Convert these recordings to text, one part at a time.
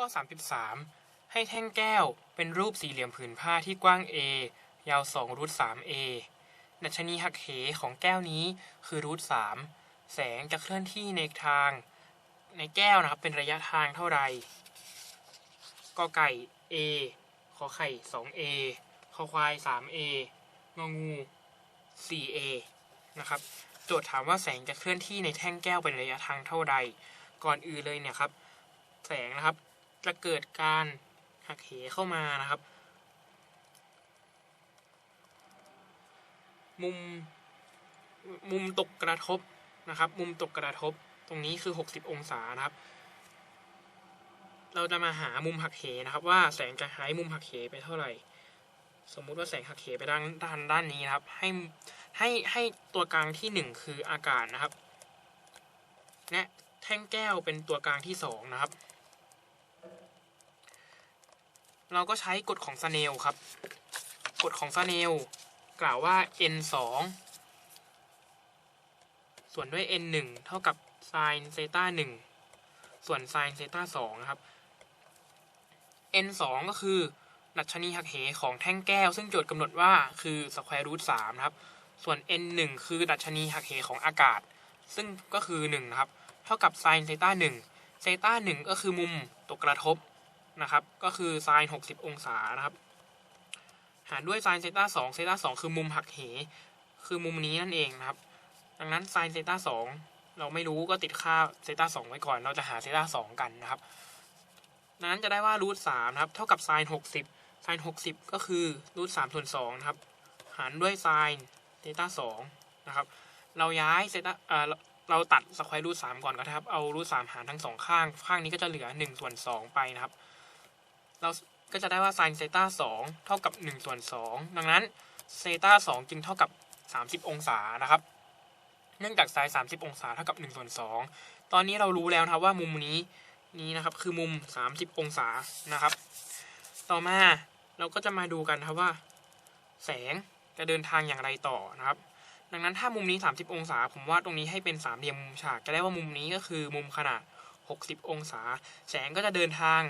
ข้อ 33 ให้แท่งแก้วเป็นรูปสี่เหลี่ยมผืนผ้าที่กว้าง a ยาว2รูท 3a ดัชนีหักเหของแก้วนี้คือรูท 3 แสงจะเคลื่อนที่ในทาง ในแก้วนะครับเป็นระยะทางเท่าไหร่กอไก่ a ขอไข่ 2a ขอควาย 3a งองู 4a นะครับโจทย์ถามว่าแสงจะเคลื่อนที่ในแท่งแก้วเป็นระยะทางเท่าใด ก่อนอื่นเลยเนี่ยครับ แสงนะครับ จะเกิดการหักเหเข้ามานะครับ มุมมุมตกกระทบนะครับ มุมตกกระทบตรงนี้คือ 60 องศานะครับ เราจะมาหามุมหักเหนะครับ ว่าแสงจะหายมุมหักเหไปเท่าไหร่ สมมุติว่าแสงหักเหไปด้านด้านด้านนี้นะครับ ให้ให้ให้ตัวกลางที่หนึ่งคืออากาศนะครับ และแท่งแก้วเป็นตัวกลางที่สองนะครับ เราก็ใช้กฎของสเนลครับ กฎของสเนลกล่าวว่า n 2ส่วนด้วย n 1เท่ากับ sin เซต้า1ส่วน sin เซต้า2นะครับ n 2ก็คือดัชนีหักเหของแท่งแก้ว ซึ่งโจทย์กำหนดว่าคือ square root 3นะครับ ส่วน n 1คือดัชนีหักเหของอากาศ ซึ่งก็คือ1นะครับ เท่ากับ sin เซต้า1เซต้า1ก็คือมุมตกกระทบ นะครับ ก็คือ sin 60 องศานะครับ หารด้วย sin เซต้า2เซต้า2คือมุมหักเห คือมุมนี้นั่นเองนะครับ ดังนั้น sin เซต้า2เราไม่รู้ก็ติดค่าเซต้า2ไว้ก่อน เราจะหาเซต้า2กันนะครับ ดังนั้นจะได้ว่ารูท3นะครับ เท่ากับ sin 60 sin 60ก็คือรูท3ส่วน2นะครับ หารด้วย sin เซต้า2นะครับ เราย้ายเซต้าเราตัดสแควร์รูท3ก่อนก็ได้ครับ เอารูท3หารทั้งสองข้าง ข้างนี้ก็จะเหลือ1ส่วน2ไปนะครับ เราก็จะได้ว่า sin เซต้า2เท่ากับ1ส่วน2ดังนั้นเซต้า2จึงเท่ากับ 30 องศานะครับ เนื่องจาก sin 30 องศาเท่ากับ1ส่วน2ตอนนี้เรารู้แล้วนะครับว่ามุมนี้นี้นะครับคือมุม 30 องศานะครับ ต่อมาเราก็จะมาดูกันครับว่า แสงจะเดินทางอย่างไรต่อนะครับ ดังนั้นถ้ามุมนี้ 30 องศา ผมว่าตรงนี้ให้เป็นสามเหลี่ยมมุมฉากจะได้ว่ามุมนี้ก็คือมุมขนาด 60 องศา แสงก็จะเดินทาง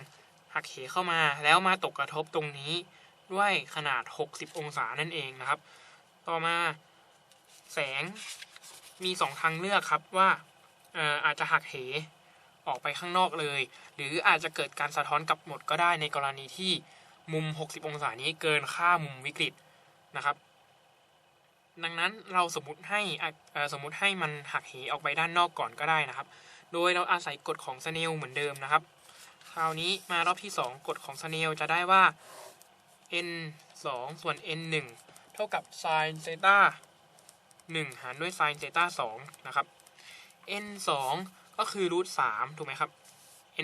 หักเหเข้ามาแล้วมาตกกระทบตรงนี้ด้วยขนาด 60 องศานั่นเองนะครับ ต่อมาแสงมี2ทางเลือกครับว่าเอ่อาจจะหักเหออกไปข้างนอกเลย หรืออาจจะเกิดการสะท้อนกลับหมดก็ได้ในกรณีที่มุม 60 องศานี้เกินค่ามุมวิกฤตนะครับ ดังนั้นเราสมมติให้สมมติให้มันหักเหออกไปด้านนอกก่อนก็ได้นะครับ โดยเราอาศัยกฎของสเนลเหมือนเดิมนะครับ คราวนี้มารอบที่ 2 กฎของสเนลจะได้ว่า n 2 ส่วน n 1 เท่ากับ sin เซต้า1หารด้วย sin เซต้า2นะครับ n 2 ก็คือรูท3ถูกไหมครับ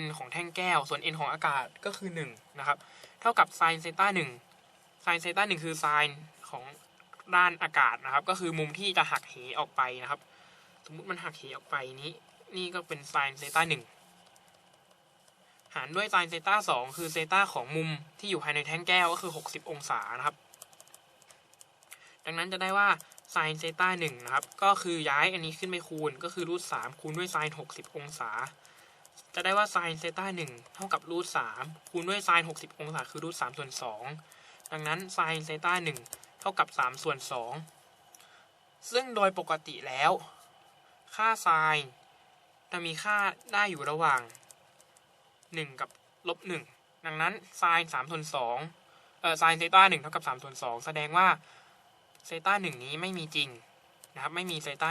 n ของแท่งแก้ว ส่วน n ของอากาศก็คือ 1 นะครับ เท่ากับ sin เซต้า1 sin เซต้า1คือ sin ของด้านอากาศนะครับ ก็คือมุมที่จะหักเหออกไปนะครับ สมมติมันหักเหออกไปนี้ นี่ก็เป็น sin เซต้า1 หารด้วย sin เซต้า2คือเซต้าของมุมที่อยู่ภายในแท่งแก้วก็คือ 60 องศานะครับ ดังนั้นจะได้ว่า sin เซต้า1นะครับ ก็คือย้ายอันนี้ขึ้นไปคูณ ก็คือรูท3คูณด้วย sin 60องศา จะได้ว่า sin เซต้า1เท่ากับรูท3คูณด้วย sin 60องศาคือรูท3ส่วน2ดังนั้น sin เซต้า1เท่ากับ3ส่วน2ซึ่งโดยปกติแล้ว ค่า sin จะมีค่าได้อยู่ระหว่าง 1 กับลบ1ดังนั้น sin 3ส่วน2เอ่อ sin เซต้า1เท่ากับ3ส่วน2แสดงว่าเซต้า1นี้ไม่มีจริงนะครับไม่มีเซต้า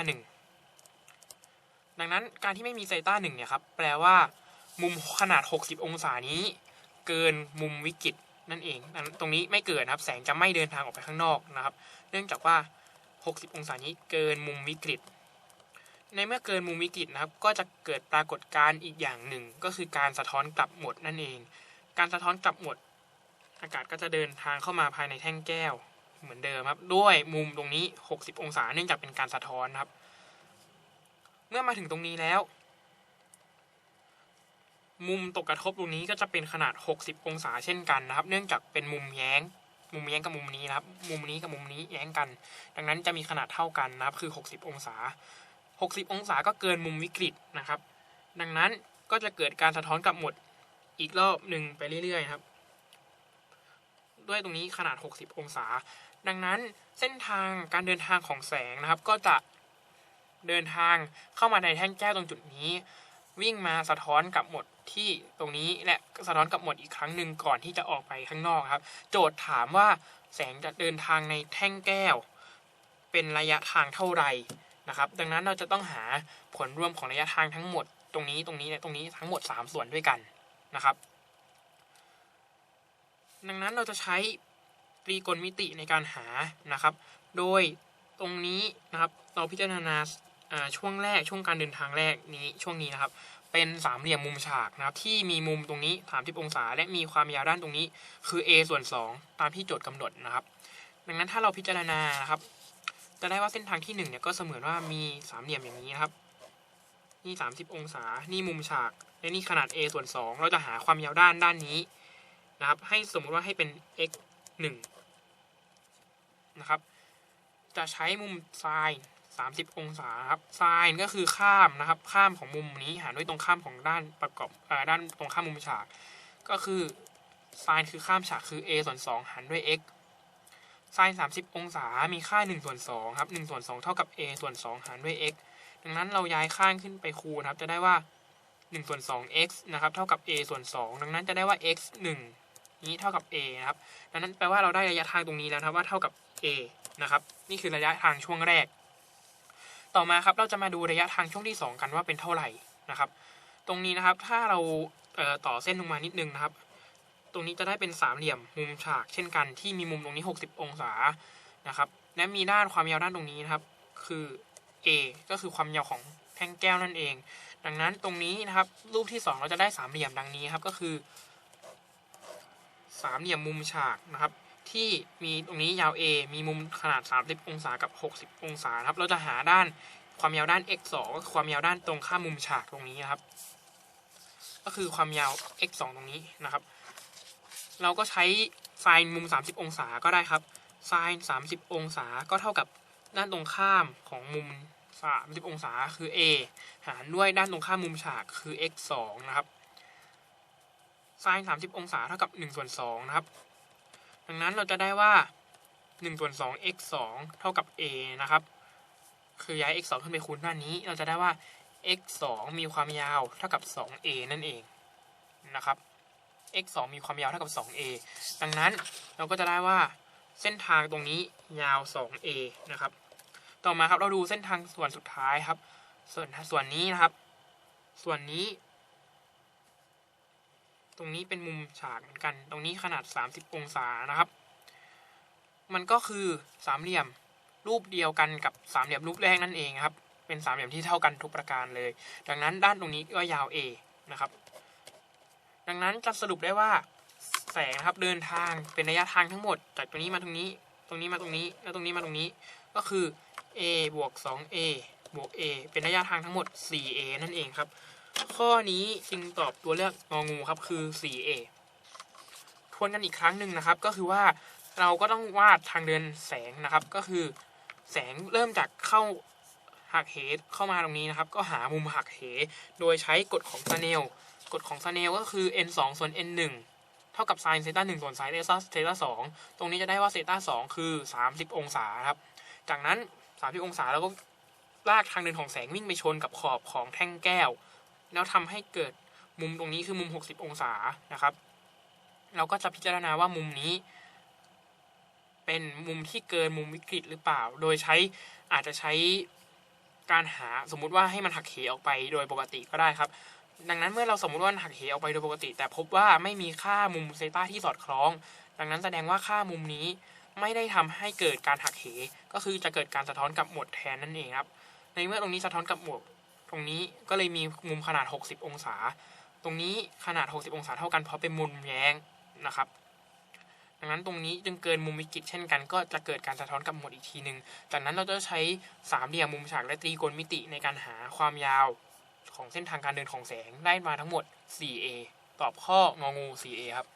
1ดังนั้นการที่ไม่มีเซต้า1เนี่ยครับแปลว่า มุมขนาด 60 องศานี้ เกินมุมวิกฤตนั่นเอง ตรงนี้ไม่เกิดนะครับ แสงจะไม่เดินทางออกไปข้างนอกนะครับ เนื่องจากว่า 60 องศานี้เกินมุมวิกฤต ในเมื่อเกินมุมวิกฤตนะครับ ก็จะเกิดปรากฏการณ์อีกอย่างหนึ่ง ก็คือการสะท้อนกลับหมดนั่นเอง การสะท้อนกลับหมด อากาศก็จะเดินทางเข้ามาภายในแท่งแก้ว เหมือนเดิมครับ ด้วยมุมตรงนี้ 60 องศาเนื่องจากเป็นการสะท้อนครับ เมื่อมาถึงตรงนี้แล้ว มุมตกกระทบตรงนี้ก็จะเป็นขนาด 60 องศาเช่นกันนะครับ เนื่องจากเป็นมุมแย้งมุมแย้งกับมุมนี้นะครับ มุมนี้กับมุมนี้แย้งกัน ดังนั้นจะมีขนาดเท่ากันนะครับ คือ 60 องศา 60 องศาก็เกินมุมวิกฤตนะครับ ดังนั้นก็จะเกิดการสะท้อนกลับหมดอีกรอบหนึ่งไปเรื่อยๆครับ ด้วยตรงนี้ขนาด 60 องศา ดังนั้นเส้นทางการเดินทางของแสงนะครับ ก็จะเดินทางเข้ามาในแท่งแก้วตรงจุดนี้ วิ่งมาสะท้อนกับหมดที่ตรงนี้และสะท้อนกับหมดอีกครั้งหนึ่งก่อนที่จะออกไปข้างนอกครับ โจทย์ถามว่าแสงจะเดินทางในแท่งแก้ว เป็นระยะทางเท่าไหร่ นะครับ ดังนั้นเราจะต้องหาผลรวมของระยะทางทั้งหมด ตรงนี้ตรงนี้และตรงนี้ทั้งหมด 3 ส่วนด้วยกันนะครับ ดังนั้นเราจะใช้ตรีโกณมิติในการหานะครับ โดยตรงนี้นะครับเราพิจารณาช่วงแรกช่วงการเดินทางแรกนี้ช่วงนี้นะครับ เป็นสามเหลี่ยมมุมฉากนะครับที่มีมุมตรงนี้ 30 องศา และมีความยาวด้านตรงนี้คือ a ส่วน 2 ตามที่โจทย์กำหนดนะครับ ดังนั้นถ้าเราพิจารณานะครับ จะได้ว่าเส้นทางที่1เนี่ยก็เสมือนว่ามีสามเหลี่ยมอย่างนี้นะครับ นี่ 30 องศา นี่มุมฉาก และนี่ขนาด a ส่วน 2 เราจะหาความยาวด้านด้านนี้นะครับ ให้สมมุติว่าให้เป็น x 1นะครับ จะใช้มุมไซน์30 องศาครับไซน์ก็คือข้ามนะครับ ข้ามของมุมนี้หารด้วยตรงข้ามของด้านประกอบอด้านตรงข้ามมุมฉาก ก็คือไซน์คือข้ามฉากคือ a ส่วน 2 หารด้วย x ไซน์30 องศา มีค่า1ส่วน2ครับ1ส่วน2เท่ากับ a ส่วน 2 หารด้วย x ดังนั้นเราย้ายข้างขึ้นไปคูณครับ จะได้ว่า1ส่วน2 x นะครับ เท่ากับ a ส่วน 2 ดังนั้นจะได้ว่า x 1 นี้เท่ากับ a นะครับ ดังนั้นแปลว่าเราได้ระยะทางตรงนี้แล้วนะว่าเท่ากับ a นะครับ นี่คือระยะทางช่วงแรก ต่อมาครับ เราจะมาดูระยะทางช่วงที่ 2 กันว่าเป็นเท่าไหร่นะครับ ตรงนี้นะครับ ถ้าเราเต่อเส้นลงมานิดนึงนะครับ ตรงนี้จะได้เป็นสามเหลี่ยมมุมฉากเช่นกันที่มีมุมตรงนี้ 60 องศานะครับ และมีด้านความยาวด้านตรงนี้นะครับ คือ a ก็คือความยาวของแท่งแก้วนั่นเอง ดังนั้นตรงนี้นะครับ รูปที่ 2 เราจะได้สามเหลี่ยมดังนี้ครับก็คือสามเหลี่ยมมุมฉากนะครับ ที่มีตรงนี้ยาว A มีมุมขนาด 30 องศากับ 60 องศาครับ เราจะหาด้านความยาวด้าน x 2ก็คือความยาวด้านตรงข้ามมุมฉากตรงนี้นะครับ ก็คือความยาว x 2ตรงนี้นะครับ เราก็ใช้ไซน์มุม 30 องศาก็ได้ครับไซน์30 องศาก็เท่ากับด้านตรงข้ามของมุม 30 องศาคือ a หารด้วยด้านตรงข้ามมุมฉากคือ x 2นะครับไซน์30 องศาเท่ากับ1ส่วน2นะครับ ดังนั้นเราจะได้ว่า1ส่วน2 x 2เท่ากับ a นะครับ คือย้าย x 2ขึ้นไปคูณด้านนี้ เราจะได้ว่า x 2มีความยาวเท่ากับ 2a นั่นเองนะครับ x 2มีความยาวเท่ากับ 2a ดังนั้นเราก็จะได้ว่าเส้นทางตรงนี้ยาว 2a นะครับ ต่อมาครับเราดูเส้นทางส่วนสุดท้ายครับ ส่วนส่วนนี้นะครับ ส่วนนี้ ตรงนี้เป็นมุมฉากเหมือนกัน ตรงนี้ขนาด 30 องศานะครับ มันก็คือสามเหลี่ยมรูปเดียวกันกับสามเหลี่ยมรูปแรกนั่นเองครับ เป็นสามเหลี่ยมที่เท่ากันทุกประการเลย ดังนั้นด้านตรงนี้ก็ยาว A นะครับ ดังนั้นจะสรุปได้ว่าแสงนะครับเดินทางเป็นระยะทางทั้งหมด จากตรงนี้มาตรงนี้ ตรงนี้มาตรงนี้ แล้วตรงนี้มาตรงนี้ ก็คือ a บวก 2a บวก a เป็นระยะทางทั้งหมด 4a นั่นเองครับ ข้อนี้จึงตอบตัวเลือกงองูครับคือ 4a ทวนกันอีกครั้งหนึ่งนะครับ ก็คือว่าเราก็ต้องวาดทางเดินแสงนะครับ ก็คือ แสงเริ่มจากเข้าหักเหเข้ามาตรงนี้นะครับ ก็หามุมหักเห โดยใช้กฎของซาเนล กฎของซาเนลก็คือ n 2ส่วน n 1เท่ากับ sin เซต้า1ส่วน sin เซต้า2ตรงนี้จะได้ว่าเซต้า2คือ 30 องศาครับ จากนั้น 30 องศาเราก็ลากทางเดินของแสงวิ่งไปชนกับขอบของแท่งแก้ว แล้วทำให้เกิดมุมตรงนี้คือมุม 60 องศานะครับ เราก็จะพิจารณาว่ามุมนี้ เป็นมุมที่เกินมุมวิกฤตหรือเปล่า โดยใช้อาจจะใช้การหาสมมุติว่าให้มันหักเหออกไปโดยปกติก็ได้ครับ ดังนั้นเมื่อเราสมมติว่าหักเหออกไปโดยปกติ แต่พบว่าไม่มีค่ามุมเซต้าที่สอดคล้อง ดังนั้นแสดงว่าค่ามุมนี้ไม่ได้ทำให้เกิดการหักเห ก็คือจะเกิดการสะท้อนกลับหมดแทนนั่นเองครับ ในเมื่อตรงนี้สะท้อนกลับหมดตรงนี้ก็เลยมีมุมขนาด 60 องศา ตรงนี้ขนาด 60 องศาเท่ากันเพราะเป็นมุมแย้งนะครับ ดังนั้นตรงนี้จึงเกินมุมวิกฤตเช่นกัน ก็จะเกิดการสะท้อนกลับหมดอีกทีหนึ่งจากนั้นเราจะใช้สามเหลี่ยมมุมฉากและตรีโกณมิติในการหาความยาว ของเส้นทางการเดินของแสงได้มาทั้งหมด 4a ตอบข้ององู 4a ครับ